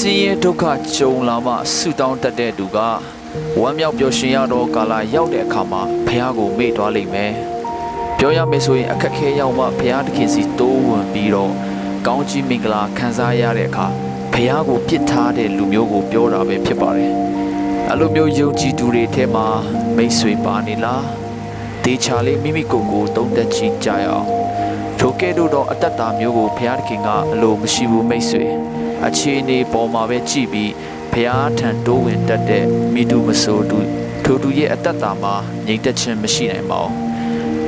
ဆင်းရဲဒုက္ခကြုံလာမှဆုတောင်းတတ်တဲ့သူကဝမ်းမြောက်ပျော်ရွှင်ရတော့ကာလရောက်တဲ့အခါမှာဖះကိုမေ့သွားလိမ့်မယ်ပြောရမယ်ဆိုရင်အခက်ခဲရောက်မှဖះတခင်စီတိုးဝင်ပြီးတော့ကောင်းကြီးမင်္ဂလာခံစားရတဲ့အခါဖះကိုပြစ်ထားတဲ့လူမျိုးကိုပြောတာပဲဖြစ်ပါတယ်အဲ့လိုမျိုးယုံကြည်သူတွေထဲမှာမိတ်ဆွေပါနေလားတေချာလေးမိမိကိုယ်ကိုတုံးတက်ကြည့်ကြရအောင်ထိုကဲ့သို့သောအတ္တတာမျိုးကိုဘုရားသခင်ကအလိုမရှိဘူးမိတ်ဆွေ အခြေအနေပေါ်မှာပဲကြည့်ပြီးဘုရားထံတိုးဝင်တတ်တဲ့မိသူမဆိုသူထိုသူရဲ့အတ္တတာမှာငြိမ်သက်ခြင်းမရှိနိုင်ပါဘူး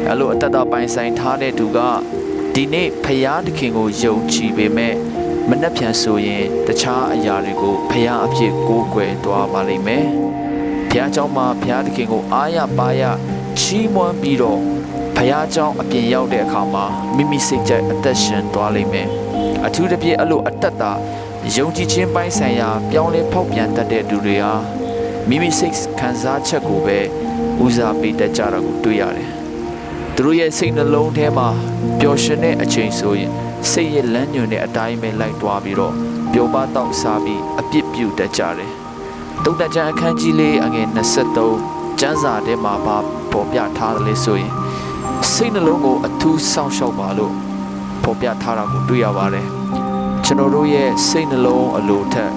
အဲလိုအတ္တတာပိုင်ဆိုင်ထားတဲ့သူကဒီနေ့ဘုရားသခင်ကိုယုံကြည်ပေမဲ့မနှက်ဖြန်ဆိုရင်တခြားအရာတွေကိုဘုရားအဖြစ်ကိုးကွယ်သွားပါလိမ့်မယ်ဘုရားเจ้าမှာဘုရားသခင်ကိုအားရပါရချီးမွမ်းပြီးတော့ဘုရားเจ้าအပြင်ရောက်တဲ့အခါမှာမိမိစိတ်ကြိုက်အသက်ရှင်သွားလိမ့်မယ်အထူးသဖြင့်အဲ့လိုအတ္တတာ ယုံကြည်ခြင်းပိုင်းဆိုင်ရာပြောင်းလဲဖောက်ပြန်တတ်တဲ့သူတွေဟာမိမိစိတ်ခံစားချက်ကိုပဲဦးစားပေးတတ်ကြတာကိုတွေ့ရတယ်သူတို့ရဲ့စိတ်နှလုံးထဲမှာပျော်ရွှင်တဲ့အချိန်ဆိုရင်စိတ်ရဲ့လမ်းညွန်တဲ့အတိုင်းပဲလိုက်သွားပြီးတော့ပျော်ပါတောက်စားပြီးအပြစ်ပြုတတ်ကြတယ်တုတ်တကြံအခန်းကြီးလေးအငယ်23ကျမ်းစာထဲမှာပါပေါ်ပြထားတယ်လေဆိုရင်စိတ်နှလုံးကိုအထူးစောင့်ရှောက်ပါလို့ပေါ်ပြထားတာကိုတွေ့ရပါတယ် ကျွန်တော်တို့ရဲ့စိတ်နှလုံးအလိုထက်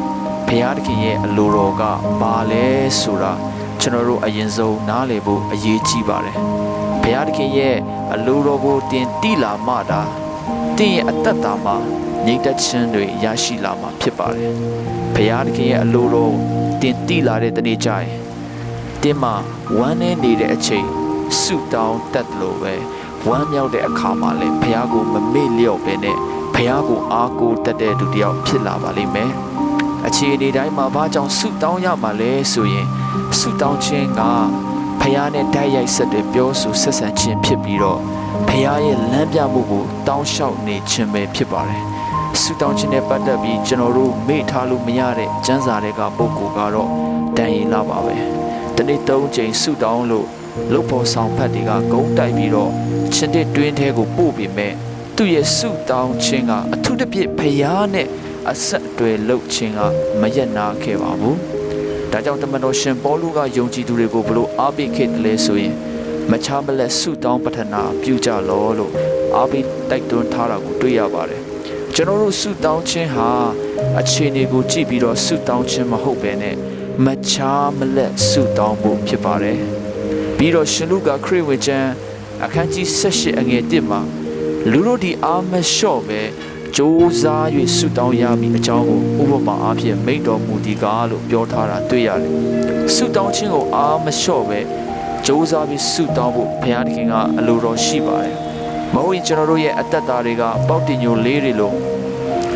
ဘုရားသခင်ရဲ့အလိုတော်ကဘာလဲဆိုတာကျွန်တော်တို့အရင်ဆုံးနားလည်ဖို့အရေးကြီးပါတယ်ဘုရားသခင်ရဲ့အလိုတော်ကိုတင်တိလာမှတာတင်ရဲ့အသက်တာမှာငြိမ်သက်ခြင်းတွေရရှိလာမှာဖြစ်ပါတယ်ဘုရားသခင်ရဲ့အလိုတော်တင်တိလာတဲ့တနေ့ကျရင်တင်မှာဝမ်းနေနေတဲ့အချိန်ဆုတောင်းတတ်တယ်လို့ပဲဝမ်းမြောက်တဲ့အခါမှာလည်းဘုရားကိုမမေ့လျော့ပဲနဲ့ဘု ရားကိုအားကိုးတတ်တဲ့သူတစ်ယောက်ဖြစ်လာပါလိမ့်မယ်အခြေအနေတိုင်းမှာဘာကြောင့်ဆုတောင်းရမှာလဲဆိုရင်ဆုတောင်းခြင်းကဘုရားနဲ့တိုက်ရိုက်ဆက်တွေပြောဆိုဆက်ဆံခြင်းဖြစ်ပြီးတော့ဘုရားရဲ့လမ်းပြမှုကိုတောင်းလျှောက်နေခြင်းပဲဖြစ်ပါတယ်ဆုတောင်းခြင်းနဲ့ပတ်သက်ပြီးကျွန်တော်တို့မေ့ထားလို့မရတဲ့ကျမ်းစာတွေကပုံကိုကတော့တန်ရီလာပါပဲတနေ့၃ချိန်ဆုတောင်းလို့လုတ်ဖို့ဆောင်ဖတ်တွေကဂုံးတိုက်ပြီးတော့ချင်းတဲ့တွင်းထဲကိုပို့ပြီးမဲ့ သူ့ရဲ့ဆုတောင်းခြင်းကအထူးသဖြင့်ဖျားနဲ့အဆက်အသွယ်လုပ်ခြင်းကမရက်နာခဲ့ပါဘူး။ဒါကြောင့်တမန်တော်ရှင်ပေါလုကယုံကြည်သူတွေကိုဘလို့အားပေးခဲ့တယ်လဲဆိုရင်မချမလက်ဆုတောင်းပတနာပြုကြလောလို့အားပေးတိုက်တွန်းထားတာကိုတွေ့ရပါတယ်။ကျွန်တော်တို့ဆုတောင်းခြင်းဟာအခြေအနေကိုကြည့်ပြီးတော့ဆုတောင်းခြင်းမဟုတ်ပဲနဲ့မချမလက်ဆုတောင်းဖို့ဖြစ်ပါတယ်။ပြီးတော့ရှင်လူကခရစ်ဝင်ကျမ်းအခန်းကြီး78အငယ်1မှာ လူတို့ဒီအာမလျှော့ပဲစ조사၍ဆုတောင်းရမည်အကြောင်းကိုဥပမာအားဖြင့်မိန့်တော်မူဒီကားလို့ပြောထားတာတွေ့ရတယ်။ဆုတောင်းခြင်းကိုအာမလျှော့ပဲစ조사ပြီးဆုတောင်းဖို့ဘုရားသခင်ကအလိုတော်ရှိပါတယ်။မဟုတ်ရင်ကျွန်တော်တို့ရဲ့အသက်တာတွေကပေါက်တင်ညိုလေးတွေလို့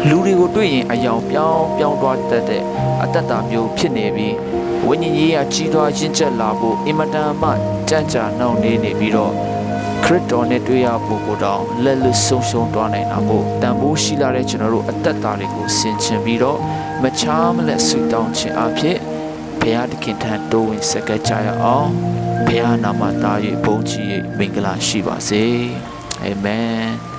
လူတွေကိုတွေ့ရင်အယောင်ပြောင်းပြောင်းသွားတတ်တဲ့အသက်တာမျိုးဖြစ်နေပြီးဝိညာဉ်ရေးရကြီးထွားရင့်ကျက်လာဖို့အင်မတန်မှကြံ့ကြာနှောင့်နှေးနေပြီးတော့ ခရစ်တော်နဲ့တွေ့ရဖို့ကိုတောင်လက်လွတ်ဆုံးရှုံးသွားနိုင်တာမို့တန်ဖိုးရှိလာတဲ့ကျွန်တော်တို့အသက်တာတွေကိုဆင်ခြင်ပြီးတော့မချားမလက်ဆုတောင်းခြင်းအဖြစ်ဘုရားသခင်ထံတိုးဝင်ဆက်ကပ်ကြရအောင်ဘုရားနာမသား၍ဘုန်းကြီး၍မင်္ဂလာရှိပါစေအာမင်